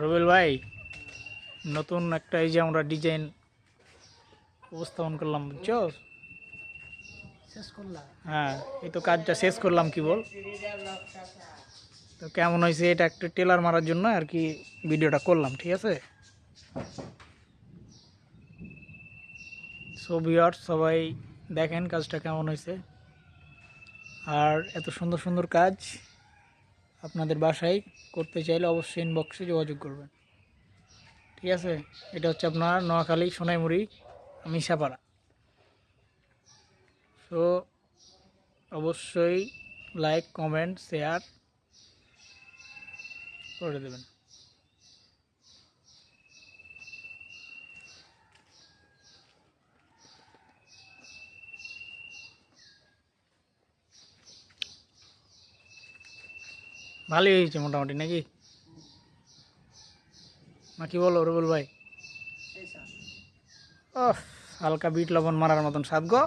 রবিল ভাই নতুন একটা এই যে আমরা ডিজাইন উপস্থাপন করলাম বুঝছ? হ্যাঁ এই তো কাজটা শেষ করলাম কি বল? তো কেমন হয়েছে এটা একটু টেলার মারার জন্য আর কি ভিডিওটা করলাম ঠিক আছে? সো ভিউয়ার্স সবাই দেখেন কাজটা কেমন হয়েছে। আর এত সুন্দর সুন্দর কাজ আপনাদের বাসায় করতে চাইলে অবশ্যই ইনবক্সে যোগাযোগ করবেন। ঠিক আছে? এটা হচ্ছে আপনার নোয়াখালী সোনাইমুড়ি, মিশাপাড়া। সো অবশ্যই লাইক কমেন্ট শেয়ার করে দেবেন। ভালোই হয়েছে মোটামুটি নাকি? না কি বলো রুবুল ভাই? ও হালকা বিট লবণ মারার মতন স্বাদ গো।